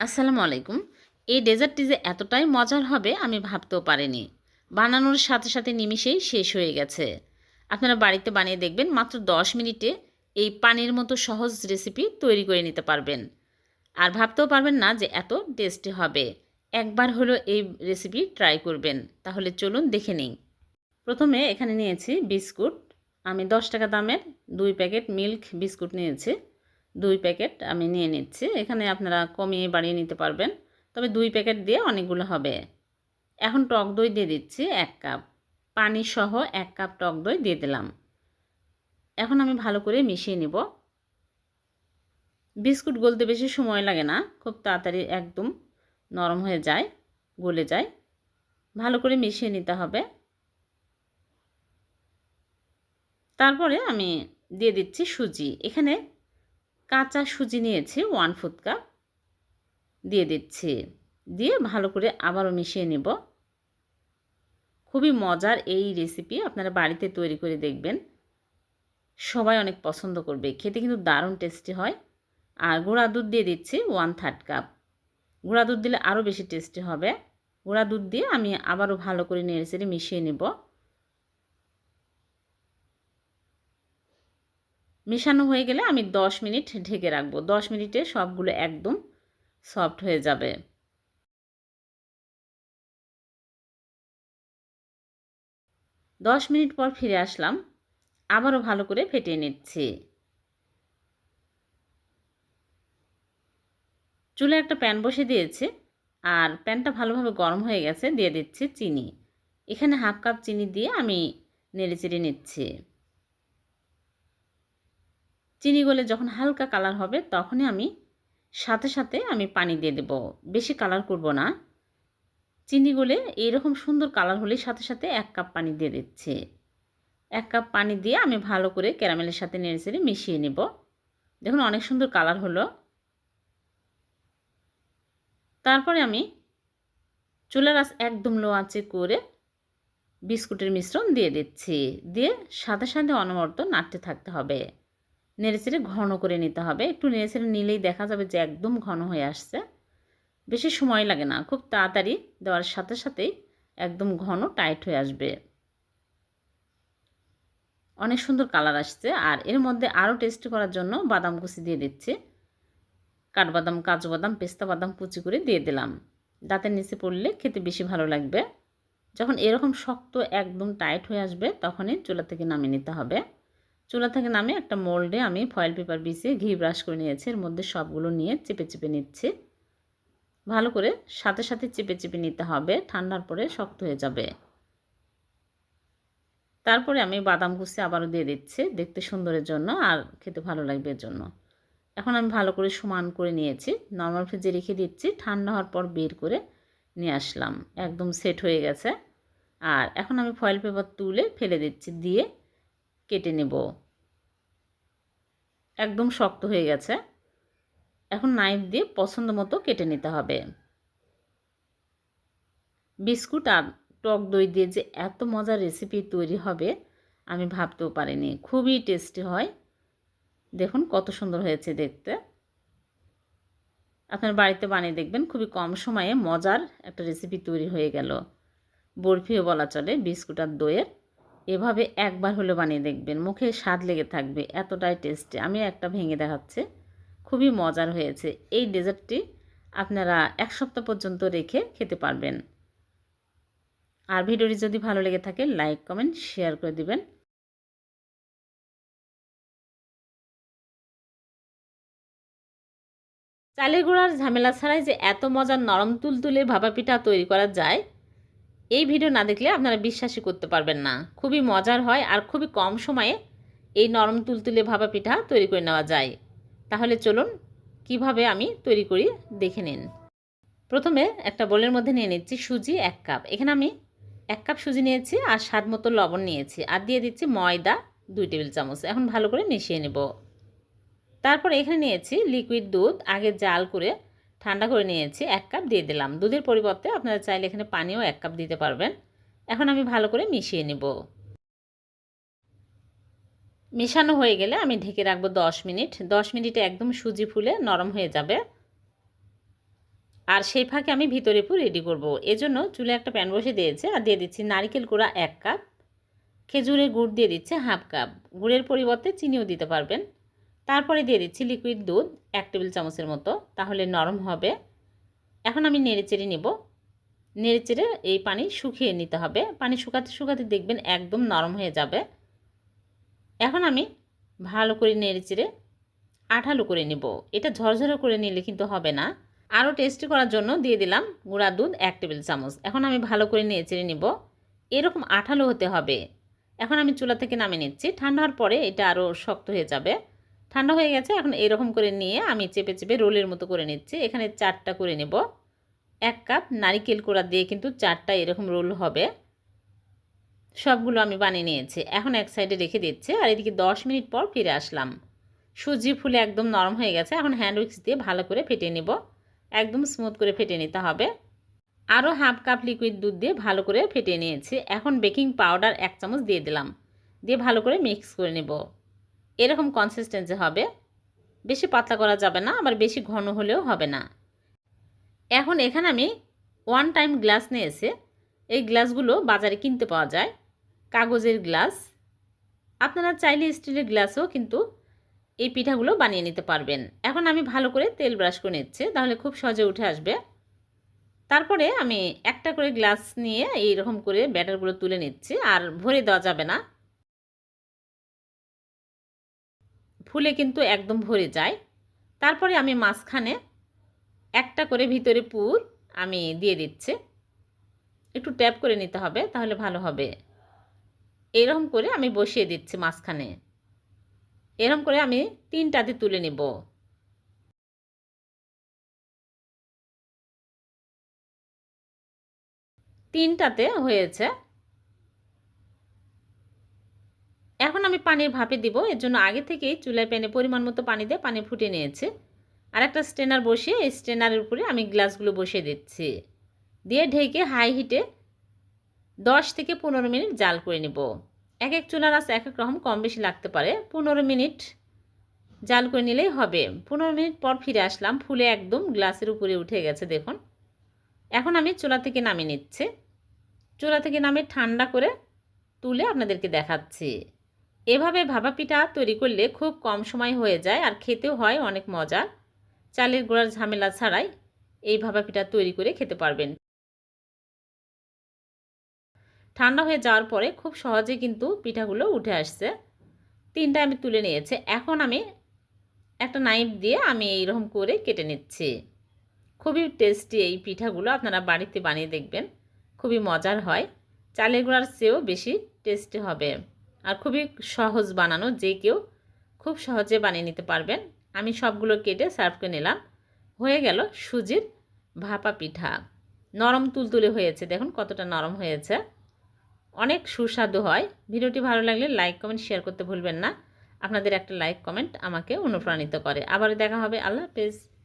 আসসালামু আলাইকুম। এই ডেজার্টটি যে এতটাই মজার হবে আমি ভাবতেও পারিনি। বানানোর সাথে সাথে নিমিষেই শেষ হয়ে গেছে। আপনারা বাড়িতে বানিয়ে দেখবেন মাত্র 10 মিনিটে এই পানির মতো সহজ রেসিপি তৈরি করে নিতে পারবেন। আর ভাবতেও পারবেন না যে এত টেস্টি হবে। একবার হলো এই রেসিপি ট্রাই করবেন। তাহলে চলুন দেখে নিই। প্রথমে এখানে নিয়েছি বিস্কুট। আমি দশ টাকা দামের দুই প্যাকেট মিল্ক বিস্কুট নিয়েছি। দুই প্যাকেট আমি নিয়ে নিচ্ছি। এখানে আপনারা কমিয়ে বাড়িয়ে নিতে পারবেন। তবে দুই প্যাকেট দিয়ে অনেকগুলো হবে। এখন টক দই দিয়ে দিচ্ছি এক কাপ। পানি সহ এক কাপ টক দই দিয়ে দিলাম। এখন আমি ভালো করে মিশিয়ে নিব। বিস্কুট গলতে বেশি সময় লাগে না। খুব তাড়াতাড়ি একদম নরম হয়ে যায়, গলে যায়। ভালো করে মিশিয়ে নিতে হবে। তারপরে আমি দিয়ে দিচ্ছি সুজি। এখানে কাঁচা সুজি নিয়েছি ওয়ান ফুট কাপ দিয়ে দিচ্ছি। দিয়ে ভালো করে আবারও মিশিয়ে নেব। খুবই মজার এই রেসিপি আপনারা বাড়িতে তৈরি করে দেখবেন। সবাই অনেক পছন্দ করবে। খেতে কিন্তু দারুণ টেস্টি হয়। আর গুঁড়া দুধ দিয়ে দিচ্ছি ওয়ান থার্ড কাপ গুঁড়া দুধ দিলে আরও বেশি টেস্টি হবে। গুঁড়া দুধ দিয়ে আমি আবারও ভালো করে নেড়ে চেড়ে মিশিয়ে নেব। মেশানো হয়ে গেলে আমি 10 মিনিট ঢেকে রাখব। 10 মিনিটে সবগুলো একদম সফট হয়ে যাবে। দশ মিনিট পর ফিরে আসলাম। আবারও ভালো করে ফেটিয়ে নিচ্ছি। চুলে একটা প্যান বসে দিয়েছি আর প্যানটা ভালোভাবে গরম হয়ে গেছে, দিয়ে দিচ্ছি চিনি। এখানে হাফ কাপ চিনি দিয়ে আমি নেড়ে চেড়ে নিচ্ছি। চিনি গলে যখন হালকা কালার হবে, তখনই আমি সাথে সাথে আমি পানি দিয়ে দেব। বেশি কালার করব না। চিনি গলে এইরকম সুন্দর কালার হলে সাথে সাথে এক কাপ পানি দিয়ে দিচ্ছি। এক কাপ পানি দিয়ে আমি ভালো করে ক্যারামেলের সাথে নেড়ে চেড়ে মিশিয়ে নেব। দেখুন অনেক সুন্দর কালার হলো। তারপরে আমি চুলার আঁচ একদম লো আঁচে করে বিস্কুটের মিশ্রণ দিয়ে দিচ্ছি। দিয়ে সাথে সাথে অনবরত নাড়তে থাকতে হবে। নেড়েচেড়ে ঘন করে নিতে হবে। একটু নেড়ে নেড়েচেড়ে নিলেই দেখা যাবে যে একদম ঘন হয়ে আসছে। বেশি সময় লাগে না, খুব তাড়াতাড়ি দেওয়ার সাথে সাথেই একদম ঘন টাইট হয়ে আসবে। অনেক সুন্দর কালার আসছে আর এর মধ্যে আরও টেস্টি করার জন্য বাদাম কুচি দিয়ে দিচ্ছি। কাঠবাদাম, কাজু বাদাম, পেস্তা বাদাম কুচি করে দিয়ে দিলাম। দাঁতের নিচে পড়লে খেতে বেশি ভালো লাগবে। যখন এরকম শক্ত একদম টাইট হয়ে আসবে তখনই চুলা থেকে নামিয়ে নিতে হবে। চুলা থেকে নামে একটা মোল্ডে আমি ফয়েল পেপার বিছিয়ে ঘি ব্রাশ করে নিয়েছি। এর মধ্যে সবগুলো নিয়ে চেপে চেপে নিচ্ছি। ভালো করে সাথে সাথে চেপে চেপে নিতে হবে। ঠান্ডার পরে শক্ত হয়ে যাবে। তারপরে আমি বাদাম কুচি আবারও দিয়ে দিচ্ছি দেখতে সুন্দরের জন্য আর খেতে ভালো লাগবে এর জন্য। এখন আমি ভালো করে সমান করে নিয়েছি। নর্মাল ফ্রিজে রেখে দিচ্ছি। ঠান্ডা হওয়ার পর বের করে নিয়ে আসলাম। একদম সেট হয়ে গেছে। আর এখন আমি ফয়েল পেপার তুলে ফেলে দিচ্ছি দিয়ে কেটে নেব। একদম শক্ত হয়ে গেছে। এখন নাইফ দিয়ে পছন্দ মতো কেটে নিতে হবে। বিস্কুট আর টক দই দিয়ে যে এত মজার রেসিপি তৈরি হবে, আমি ভাবতেও পারিনি। খুবই টেস্টি হয়। দেখুন কত সুন্দর হয়েছে দেখতে। আপনার বাড়িতে বানিয়ে দেখবেন, খুবই কম সময়ে মজার একটা রেসিপি তৈরি হয়ে গেল। বরফিও বলা চলে, বিস্কুট আর দইয়ের। এভাবে একবার হলে বানিয়ে দেখবেন। মুখে স্বাদ লেগে থাকবে, এতটাই টেস্টি আমি একটা ভেঙে দেখাচ্ছি। খুবই মজার হয়েছে। এই ডেজার্টটি আপনারা এক সপ্তাহ পর্যন্ত রেখে খেতে পারবেন। আর ভিডিওটি যদি ভালো লেগে থাকে লাইক কমেন্ট শেয়ার করে দিবেন। চালের গুঁড়ার ঝামেলা ছাড়াই যে এত মজার নরম তুলতুলে ভাপা পিঠা তৈরি করা যায় এই ভিডিও না দেখলে আপনারা বিশ্বাসই করতে পারবেন না। খুবই মজার হয় আর খুবই কম সময়ে এই নরম তুলতুলে ভাপা পিঠা তৈরি করে নেওয়া যায়। তাহলে চলুন কীভাবে আমি তৈরি করি দেখে নিন। প্রথমে একটা বোলের মধ্যে নিয়ে নিচ্ছি সুজি এক কাপ। এখানে আমি এক কাপ সুজি নিয়েছি আর স্বাদ মতো লবণ নিয়েছি আর দিয়ে দিচ্ছি ময়দা দুই টেবিল চামচ। এখন ভালো করে মিশিয়ে নেব। তারপর এখানে নিয়েছি লিকুইড দুধ। আগে জাল করে ঠান্ডা করে নিয়েছি, এক কাপ দিয়ে দিলাম। দুধের পরিবর্তে আপনারা চাইলে এখানে পানিও এক কাপ দিতে পারবেন। এখন আমি ভালো করে মিশিয়ে নেব। মেশানো হয়ে গেলে আমি ঢেকে রাখব দশ মিনিট। দশ মিনিটে একদম সুজি ফুলে নরম হয়ে যাবে। আর সেই ফাঁকে আমি ভিতরে পুর রেডি করব। এজন্য চুলে একটা প্যান বসে দিয়েছে আর দিয়ে দিচ্ছি নারকেল কোড়া এক কাপ। খেজুরের গুড় দিয়ে দিচ্ছে হাফ কাপ। গুড়ের পরিবর্তে চিনিও দিতে পারবেন। তারপরে দিয়ে দিচ্ছি লিকুইড দুধ, এক টেবিল চামচের মতো, তাহলে নরম হবে। এখন আমি নেড়েচেড়ে নেব। নেড়েচেড়ে এই পানি শুকিয়ে নিতে হবে। পানি শুকাতে শুকাতে দেখবেন একদম নরম হয়ে যাবে। এখন আমি ভালো করে নেড়েচেড়ে আঠালো করে নেব। এটা ঝরঝরে করে নিলে কিন্তু হবে না। আরও টেস্টি করার জন্য দিয়ে দিলাম গুঁড়া দুধ, এক টেবিল চামচ। এখন আমি ভালো করে নেড়েচেড়ে নেব। এরকম আঠালো হতে হবে। এখন আমি চুলা থেকে নামিয়ে নিচ্ছি। ঠান্ডা হওয়ার পরে এটা আরও শক্ত হয়ে যাবে। ঠান্ডা হয়ে গেছে, এখন এরকম করে নিয়ে আমি চেপে চেপে রোলের মতো করে নিচ্ছি। এখানে চারটা করে নেব। এক কাপ নারিকেল কোড়া দিয়ে কিন্তু চারটা এরকম রোল হবে। সবগুলো আমি বানিয়ে নিয়েছি। এখন এক সাইডে রেখে দিচ্ছি আর এদিকে দশ মিনিট পর ফিরে আসলাম। সুজি ফুলে একদম নরম হয়ে গেছে। এখন হ্যান্ড উইক্স দিয়ে ভালো করে ফেটে নেব। একদম স্মুথ করে ফেটে নিতে হবে। আরও হাফ কাপ লিকুইড দুধ দিয়ে ভালো করে ফেটে নিয়েছি। এখন বেকিং পাউডার এক চামচ দিয়ে দিলাম। দিয়ে ভালো করে মিক্স করে নেব। এরকম কনসিস্টেন্সি হবে। বেশি পাতলা করা যাবে না, আবার বেশি ঘন হলেও হবে না। এখন এখানে আমি ওয়ান টাইম গ্লাস নিয়েছে। এই গ্লাসগুলো বাজারে কিনতে পাওয়া যায়। কাগজের গ্লাস আপনারা চাইলে স্টিলের গ্লাসও কিন্তু এই পিঠাগুলো বানিয়ে নিতে পারবেন। এখন আমি ভালো করে তেল ব্রাশ করে নিচ্ছি, তাহলে খুব সহজে উঠে আসবে। তারপরে আমি একটা করে গ্লাস নিয়ে এইরকম করে ব্যাটারগুলো তুলে নিচ্ছি, আর ভরে দেওয়া যাবে না। ফুলে কিন্তু একদম ভরে যায়। তারপরে আমি মাঝখানে একটা করে ভিতরে পুর আমি দিয়ে দিচ্ছি। একটু ট্যাপ করে নিতে হবে, তাহলে ভালো হবে। এরকম করে আমি বসিয়ে দিচ্ছি মাঝখানে। এরকম করে আমি তিনটাতে তুলে নেব। তিনটাতে হয়েছে এখন আমি পানির ভাপে দিব, এর জন্য আগে থেকেই চুলায় প্যানে পরিমাণ মতো পানি দিয়ে পানি ফুটে নিয়েছে। আর একটা স্টেনার বসিয়ে এই স্টেনারের উপরে আমি গ্লাসগুলো বসিয়ে দিচ্ছি। দিয়ে ঢেকে হাই হিটে দশ থেকে পনেরো মিনিট জাল করে নেব। এক এক চুলার আস এক এক রকম কম বেশি লাগতে পারে। পনেরো মিনিট জাল করে নিলেই হবে। পনেরো মিনিট পর ফিরে আসলাম, ফুলে একদম গ্লাসের উপরে উঠে গেছে, দেখুন। এখন আমি চুলা থেকে নামিয়ে নিচ্ছি। চুলা থেকে নামিয়ে ঠান্ডা করে তুলে আপনাদেরকে দেখাচ্ছি। এভাবে ভাপা পিঠা তৈরি করলে খুব কম সময় হয়ে যায় আর খেতেও হয় অনেক মজার চালের গোড়ার ঝামেলা ছাড়াই এই ভাপা পিঠা তৈরি করে খেতে পারবেন। ঠান্ডা হয়ে যাওয়ার পরে খুব সহজে কিন্তু পিঠাগুলো উঠে আসছে। তিনটা আমি তুলে নিয়েছি। এখন আমি একটা নাইফ দিয়ে আমি এইরকম করে কেটে নিচ্ছি। খুবই টেস্টি এই পিঠাগুলো আপনারা বাড়িতে বানিয়ে দেখবেন। খুবই মজার হয়। চালের গুঁড়ার চেয়েও বেশি টেস্টি হবে। আর খুবই সহজ বানানো, যে কেউ খুব সহজে বানিয়ে নিতে পারবেন। আমি সবগুলো কেটে সার্ভ করে নিলাম। হয়ে গেল সুজির ভাপা পিঠা। নরম তুলতুলে হয়েছে, দেখুন কতটা নরম হয়েছে। অনেক সুস্বাদু হয়। ভিডিওটি ভালো লাগলে লাইক কমেন্ট শেয়ার করতে ভুলবেন না। আপনাদের একটা লাইক কমেন্ট আমাকে অনুপ্রাণিত করে। আবার দেখা হবে। আল্লাহ হাফেজ।